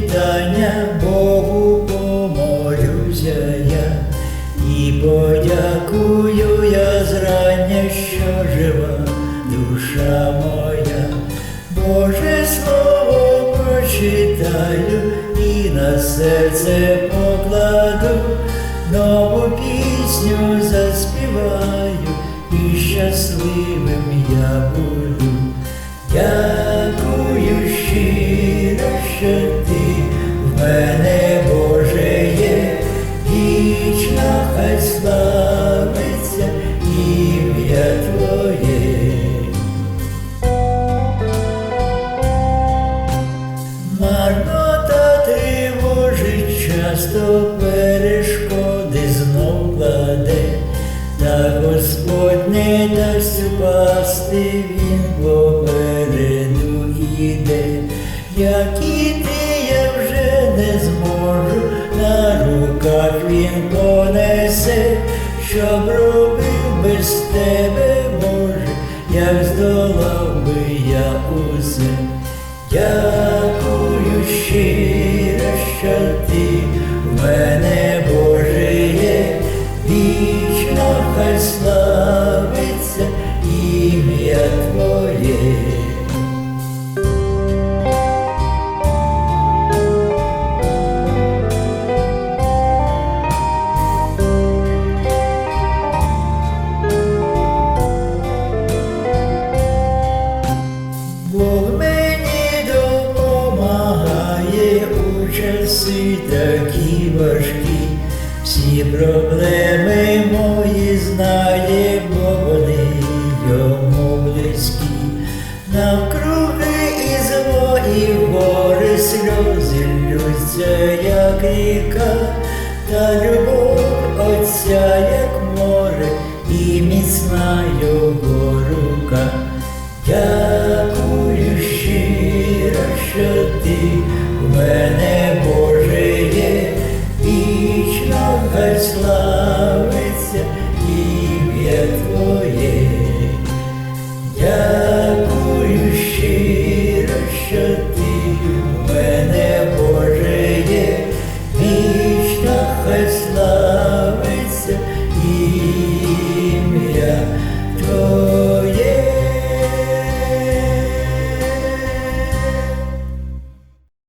Світання, Богу помолюся я, і подякую я зрання, що жива душа моя, Боже слово прочитаю і на серце покладу, нову пісню заспіваю, і щасливим я буду. Дякую щиро, вічно хай славиться ім'я Твоє. Марнота тривожить часто перешкоди знов кладе, та Господь не дасть упасти, Він попереду іде, як руках він понесе, щоб робив без тебе, Боже, як здолав би я усе. Дякую щиро, що ти в мене Боже є, вічно хай славиться часи такі важкі, всі проблеми мої знає, бо вони йому близькі. Навкруги і зло, і гори сльози ллються, як ріка, та любов Отця, як море, і міцна його рука. Дякую щиро, що ти. серце твоє, дякую щиро, що ти в мене Боже є, вічна